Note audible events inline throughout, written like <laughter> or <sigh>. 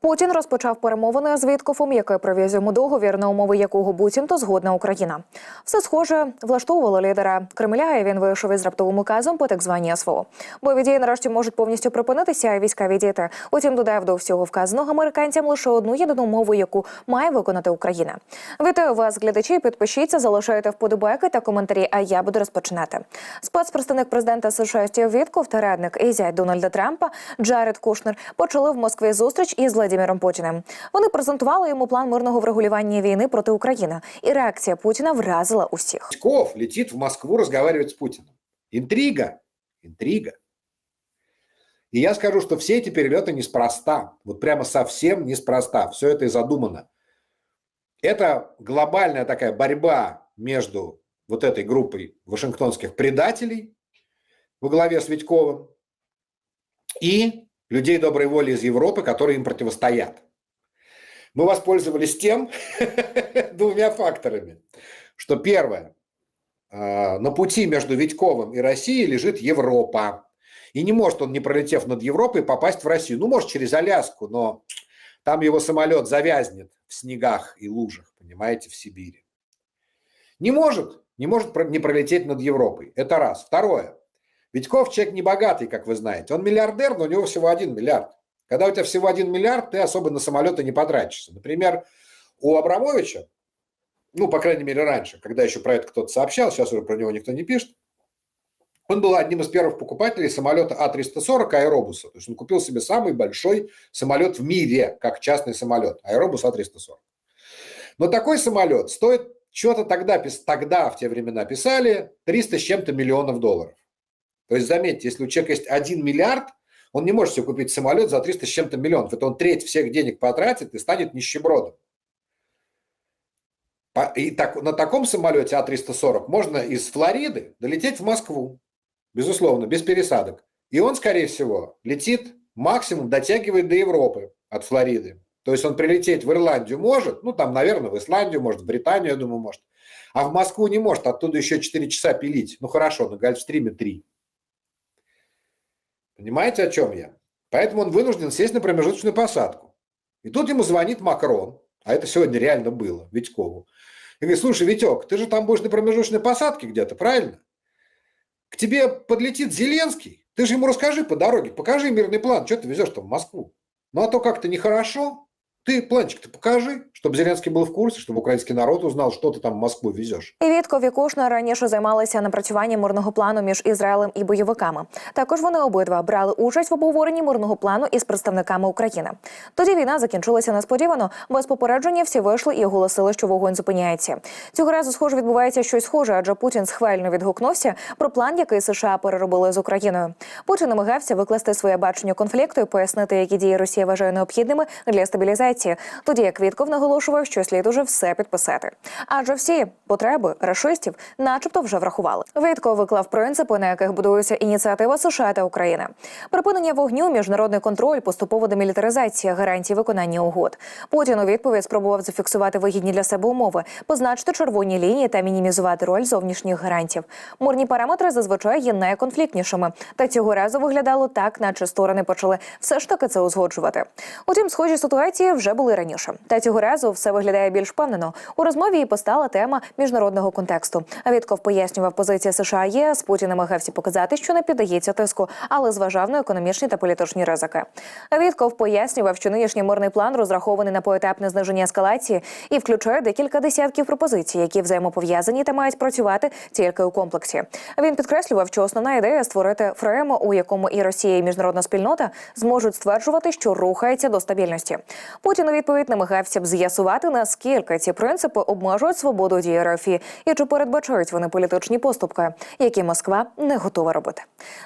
Путін розпочав перемовини з Віткофом, який привіз йому договір, на умови якого буцімто згодна Україна. Все схоже влаштовувало лідера Кремля, і він вийшов із раптовим указом по так званій СВО. Бойові дії нарешті можуть повністю припинитися, а війська відійти. Утім, додав до всього вказаного американцям лише одну єдину умову, яку має виконати Україна. Вітаю вас, глядачі. Підпишіться, залишайте вподобайки та коментарі. А я буду розпочинати. Спецпредставник президента США Стів Вітков та радник і зять Дональда Трампа Джаред Кушнер почали в Москві зустріч із Владимиром Путіним. Вони презентували йому план мирного врегулювання війни проти України, і реакція Путіна вразила усіх. Песков летит в Москву разговаривать с Путиным. Интрига. Интрига. И я скажу, что все эти перелеты неспроста. Вот прямо совсем неспроста. Все это и задумано. Это глобальная такая борьба между вот этой группой вашингтонских предателей во главе с Витьковым и людей доброй воли из Европы, которые им противостоят. Мы воспользовались тем, <laughs> двумя факторами, что первое, э, на пути между Витьковым и Россией лежит Европа. И не может он, не пролетев над Европой, попасть в Россию. Ну, может, через Аляску, но там его самолет завязнет в снегах и лужах, понимаете, в Сибири. Не может, не может не пролететь над Европой. Это раз. Второе. Витьков человек не богатый, как вы знаете. Он миллиардер, но у него всего один миллиард. Когда у тебя всего один миллиард, ты особо на самолеты не потратишься. Например, у Абрамовича, ну, по крайней мере, раньше, когда еще про это кто-то сообщал, сейчас уже про него никто не пишет, он был одним из первых покупателей самолета А340 Аэробуса. То есть он купил себе самый большой самолет в мире, как частный самолет. Аэробус А340. Но такой самолет стоит, что-то тогда, тогда в те времена писали, 300 с чем-то миллионов долларов. То есть заметьте, если у человека есть 1 миллиард, он не может себе купить самолет за 300 с чем-то миллионов. Это он треть всех денег потратит и станет нищебродом. И так, на таком самолете А340 можно из Флориды долететь в Москву, безусловно, без пересадок. И он, скорее всего, летит максимум, дотягивает до Европы от Флориды. То есть он прилететь в Ирландию может, ну там, наверное, в Исландию, может, в Британию, я думаю, может. А в Москву не может, оттуда еще 4 часа пилить. Ну хорошо, на Гольфстриме 3. Понимаете, о чем я? Поэтому он вынужден сесть на промежуточную посадку. И тут ему звонит Макрон, а это сегодня реально было, Витькову. И говорит, слушай, Витек, ты же там будешь на промежуточной посадке где-то, правильно? К тебе подлетит Зеленский, ты же ему расскажи по дороге, покажи мирный план, что ты везешь там в Москву. Ну а то как-то нехорошо. Ты планчик-то покажи, чтобы Зеленский был в курсе, чтобы украинский народ узнал, что ты там в Москву везешь. І Вітков і Кушнер раніше займалися напрацюванням мирного плану між Ізраїлем і бойовиками. Також вони обидва брали участь в обговоренні мирного плану із представниками України. Тоді війна закінчилася несподівано. Без попередження всі вийшли і оголосили, що вогонь зупиняється. Цього разу, схоже, відбувається щось схоже, адже Путін схвально відгукнувся про план, який США переробили з Україною. Путін намагався викласти своє бачення конфлікту і пояснити, які дії Росія вважає необхідними для стабілізації. Тоді як Вітков наголошував, що слід уже все підписати. Адже всі потреби рашистів, начебто, вже врахували. Вітков виклав принципи, на яких будується ініціатива США та України. Припинення вогню, міжнародний контроль, поступова демілітаризація, гарантії виконання угод. Путін у відповідь спробував зафіксувати вигідні для себе умови, позначити червоні лінії та мінімізувати роль зовнішніх гарантів. Мирні параметри зазвичай є найконфліктнішими. Та цього разу виглядало так, наче сторони почали все ж таки це узгоджувати. Утім, схожі ситуації вже були раніше. Та цього разу все виглядає більш впевнено. У розмові і постала тема міжнародного контексту. Вітков пояснював позиції США ЄС. Путін намагався показати, що не піддається тиску, але зважав на економічні та політичні ризики. Вітков пояснював, що нинішній мирний план розрахований на поетапне зниження ескалації і включає декілька десятків пропозицій, які взаємопов'язані та мають працювати тільки у комплексі. Він підкреслював, що основна ідея створити фрейм, у якому і Росія, і міжнародна спільнота зможуть стверджувати, що рухається до стабільності. Путін у відповідь намагався б з'ясувати, наскільки ці принципи обмежують свободу дії РФ і чи передбачають вони політичні поступки, які Москва не готова робити.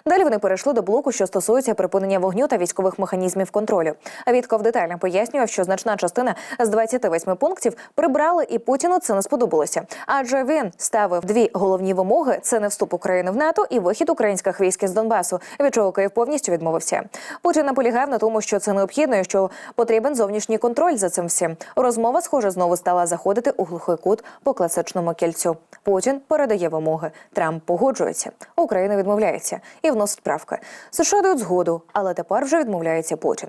Далі вони перейшли до блоку, що стосується припинення вогню та військових механізмів контролю. А Вітков детально пояснював, що значна частина з 28 пунктів прибрали, і Путіну це не сподобалося. Адже він ставив дві головні вимоги: це не вступ України в НАТО і вихід українських військ із Донбасу, від чого Київ повністю відмовився. Путін наполягав на тому, що це необхідно і що потрібен зовнішній контроль за цим всім. Розмова, схоже, знову стала заходити у глухий кут по класичному кільцю. Путін передає вимоги. Трамп погоджується. Україна відмовляється і вносить правки. США дають згоду, але тепер вже відмовляється Путін.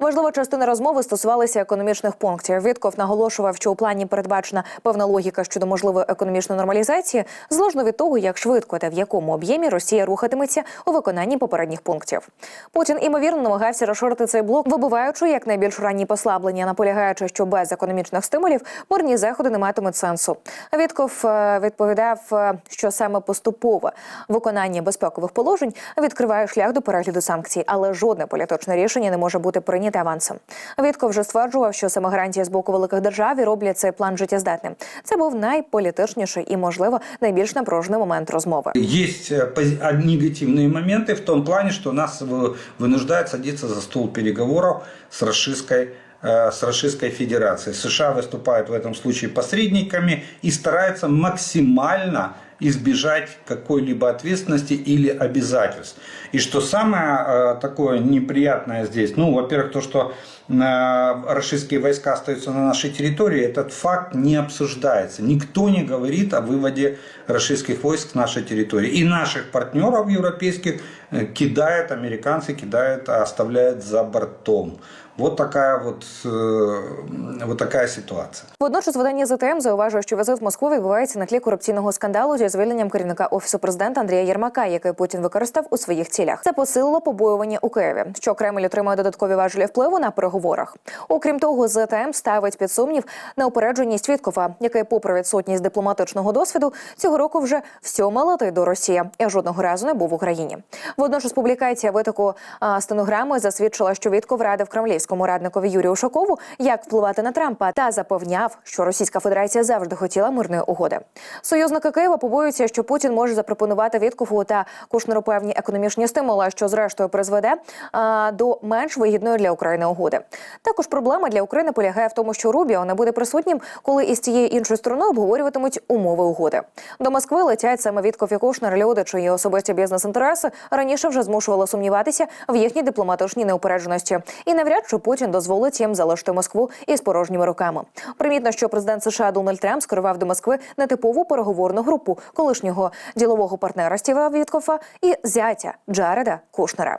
Важлива частина розмови стосувалася економічних пунктів. Вітков наголошував, що у плані передбачена певна логіка щодо можливої економічної нормалізації, залежно від того, як швидко та в якому об'ємі Росія рухатиметься у виконанні попередніх пунктів. Путін імовірно намагався розширити цей блок, вибиваючи якнайбільш ранні послаблення, наполягаючи, що без економічних стимулів мирні заходи не матимуть сенсу. Вітков е, відповідав, е, що саме поступове виконання безпекових положень відкриває шлях до перегляду санкцій, але жодне політичне рішення не може бути прийняте авансом. Вітков вже стверджував, що саме гарантії з боку великих держав і роблять цей план життєздатним. Це був найполітичніший і, можливо, найбільш напружений момент розмови. Есть э, пози- а, негативные моменты в том плане, что нас вы- вынуждают садиться за стол переговоров с Российской э, с Российской Федерацией. США выступают в этом случае посредниками и стараются максимально избежать какой-либо ответственности или обязательств. И что самое э, такое неприятное здесь, ну, во-первых, то, что э, российские войска остаются на нашей территории, этот факт не обсуждается. Никто не говорит о выводе российских войск с нашей территории. И наших партнеров европейских э, кидают, американцы кидают, а оставляют за бортом. Вот такая вот, э, вот такая ситуация. Водночас видання ЗТМ зауважує, що візит в Москву відбувається на тлі корупційного скандалу зі звільненням керівника офісу президента Андрія Єрмака, який Путін використав у своїх цілях. Це посилило побоювання у Києві, що Кремль отримує додаткові важелі впливу на переговорах. Окрім того, ЗТМ ставить під сумнів неупередженість Віткофа, який, попри відсутність дипломатичного досвіду, цього року вже всьома летить до Росії і жодного разу не був в Україні. Водночас публікація витоку стенограми засвідчила, що Вітков радив кремлівському радникові Юрію Ушакову, як впливати на Трампа, та запевняв, що Російська Федерація завжди хотіла мирної угоди. Союзники Києва побоюються, що Путін може запропонувати Віткофу та Кушнеру певні економічні стимули, що зрештою призведе а, до менш вигідної для України угоди. Також проблема для України полягає в тому, що Рубіо не буде присутнім, коли із цієї іншої сторони обговорюватимуть умови угоди. До Москви летять саме Віткоф і Кушнер, люди, чиї особисті бізнес-інтереси раніше вже змушувало сумніватися в їхній дипломатичній неупередженості. І навряд чи Путін дозволить їм залишити Москву із порожніми руками. Примітно, що президент США Дональд Трамп скерував до Москви нетипову переговорну групу колишнього ділового партнера Стіва Віткофа і зятя Джареда Кушнера.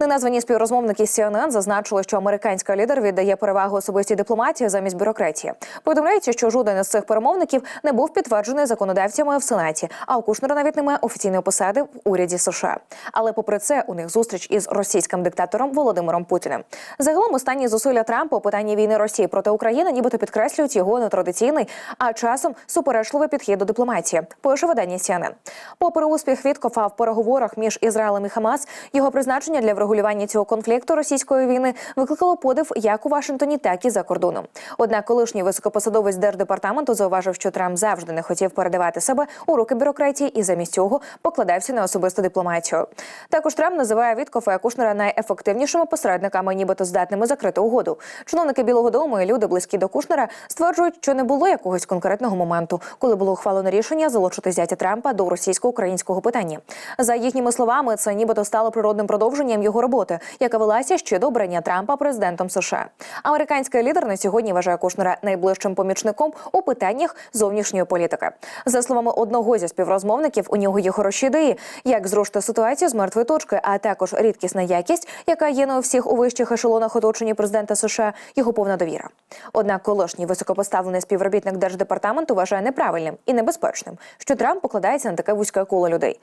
Неназвані співрозмовники CNN зазначили, що американська лідер віддає перевагу особистій дипломатії замість бюрократії. Повідомляється, що жоден із цих перемовників не був підтверджений законодавцями в Сенаті, а у Кушнера навіть немає офіційної посади в уряді США. Але попри це, у них зустріч із російським диктатором Володимиром Путіним. Загалом останні зусилля Трампа у питанні війни Росії проти України, нібито підкреслюють його нетрадиційний, а часом суперечливий підхід до дипломатії. Пише видання CNN. Попри успіх Віткофа в переговорах між Ізраїлем і Хамас, його призначення для врегулювання цього конфлікту російської війни викликало подив як у Вашингтоні, так і за кордоном. Однак, колишній високопосадовець держдепартаменту зауважив, що Трамп завжди не хотів передавати себе у руки бюрократії і замість цього покладався на особисту дипломатію. Також Трамп називає Віткофа і Кушнера найефективнішими посередниками, нібито здатними закрити угоду. Чиновники Білого Дому і люди близькі до Кушнера стверджують, що не було якогось конкретного моменту, коли було ухвалено рішення залучити зятя Трампа до російсько-українського питання. За їхніми словами, це нібито стало природним продовженням його роботи, яка велася ще до обрання Трампа президентом США. Американський лідер на сьогодні вважає Кушнера найближчим помічником у питаннях зовнішньої політики. За словами одного зі співрозмовників, у нього є хороші ідеї, як зрушити ситуацію з мертвої точки, а також рідкісна якість, яка є не у всіх у вищих ешелонах оточення президента США, його повна довіра. Однак колишній високопоставлений співробітник держдепартаменту вважає неправильним і небезпечним, що Трамп покладається на таке вузьке коло людей.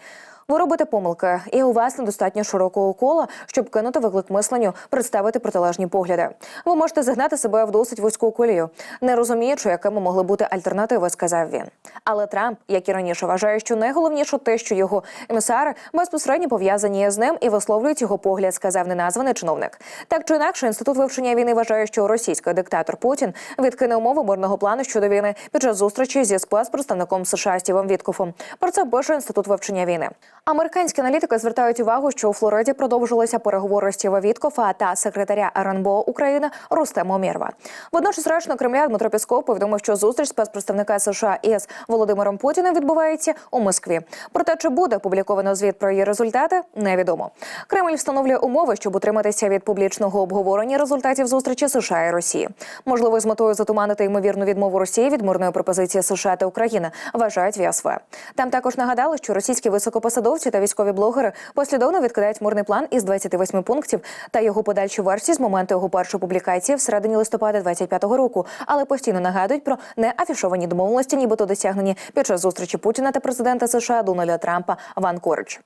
Ви робите помилки, і у вас недостатньо широкого кола, щоб кинути виклик мисленню, представити протилежні погляди. Ви можете загнати себе в досить вузьку колію, не розуміючи, якими могли бути альтернативи, сказав він. Але Трамп, як і раніше, вважає, що найголовніше те, що його емісари безпосередньо пов'язані з ним і висловлюють його погляд, сказав неназваний чиновник. Так чи інакше, інститут вивчення війни вважає, що російський диктатор Путін відкине умови мирного плану щодо війни під час зустрічі зі спецпредставником США Стівом Віткофом. Про це пише інститут вивчення війни. Американські аналітики звертають увагу, що у Флориді продовжилися переговори Стіва Віткофа та секретаря РНБО України Рустема Омєрова. Водночас речник Кремля Дмитро Пісков повідомив, що зустріч спецпредставника США із Володимиром Путіним відбувається у Москві. Проте чи буде опубліковано звіт про її результати, невідомо. Кремль встановлює умови, щоб утриматися від публічного обговорення результатів зустрічі США і Росії. Можливо, з метою затуманити ймовірну відмову Росії від мирної пропозиції США та України, вважають в ВСВ. Там також нагадали, що російські високопосадовці та військові блогери послідовно відкидають мирний план із 28 пунктів та його подальші версії з моменту його першої публікації в середині листопада 25-го року, але постійно нагадують про неафішовані домовленості, нібито досягнені під час зустрічі Путіна та президента США Дональда Трампа в Анкоридж.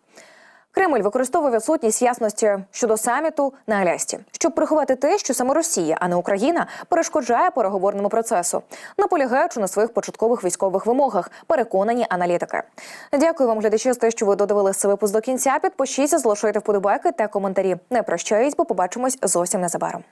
Кремль використовує відсутність ясності щодо саміту на Алясці, щоб приховати те, що саме Росія, а не Україна, перешкоджає переговорному процесу, наполягаючи на своїх початкових військових вимогах. Переконані аналітики. Дякую вам, глядачі, за те, що ви додивилися себе випуск до кінця. Підпишіться, залишайте вподобайки та коментарі. Не прощаюсь, бо побачимось зовсім незабаром.